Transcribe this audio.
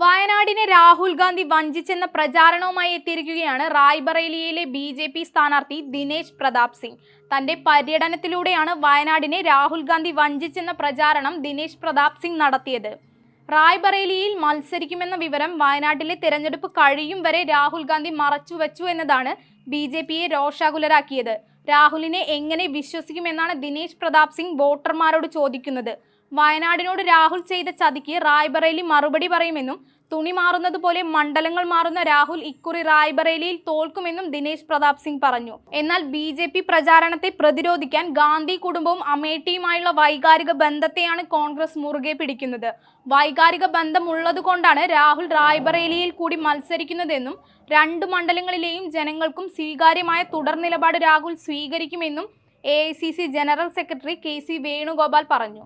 വയനാടിനെ രാഹുൽ ഗാന്ധി വഞ്ചിച്ചെന്ന പ്രചാരണവുമായി എത്തിയിരിക്കുകയാണ് റായ്ബറേലിയയിലെ B J P സ്ഥാനാർത്ഥി ദിനേശ് പ്രതാപ് സിംഗ്. തന്റെ പര്യടനത്തിലൂടെയാണ് വയനാടിനെ രാഹുൽ ഗാന്ധി വഞ്ചിച്ചെന്ന പ്രചാരണം ദിനേശ് പ്രതാപ് സിംഗ് നടത്തിയത്. റായ്ബറേലിയിൽ മത്സരിക്കുമെന്ന വിവരം വയനാട്ടിലെ തിരഞ്ഞെടുപ്പ് കഴിയും വരെ രാഹുൽ ഗാന്ധി മറച്ചുവെച്ചു എന്നതാണ് ബി ജെ പിയെ രോഷാകുലരാക്കിയത്. രാഹുലിനെ എങ്ങനെ വിശ്വസിക്കുമെന്നാണ് ദിനേശ് പ്രതാപ് സിംഗ് വോട്ടർമാരോട് ചോദിക്കുന്നത്. വയനാടിനോട് രാഹുൽ ചെയ്ത ചതിക്ക് റായ്ബറേലി മറുപടി പറയുമെന്നും തുണി മാറുന്നത് പോലെ മണ്ഡലങ്ങൾ മാറുന്ന രാഹുൽ ഇക്കുറി റായ്ബറേലിയിൽ തോൽക്കുമെന്നും ദിനേശ് പ്രതാപ് സിംഗ് പറഞ്ഞു. എന്നാൽ ബി ജെ പി പ്രചാരണത്തെ പ്രതിരോധിക്കാൻ ഗാന്ധി കുടുംബവും അമേഠിയുമായുള്ള വൈകാരിക ബന്ധത്തെയാണ് കോൺഗ്രസ് മുറുകെ പിടിക്കുന്നത്. വൈകാരിക ബന്ധമുള്ളതുകൊണ്ടാണ് രാഹുൽ റായ്ബറേലിയിൽ കൂടി മത്സരിക്കുന്നതെന്നും രണ്ട് മണ്ഡലങ്ങളിലെയും ജനങ്ങൾക്കും സ്വീകാര്യമായ തുടർ നിലപാട് രാഹുൽ സ്വീകരിക്കുമെന്നും A general secretary K C Venugopal പറഞ്ഞു.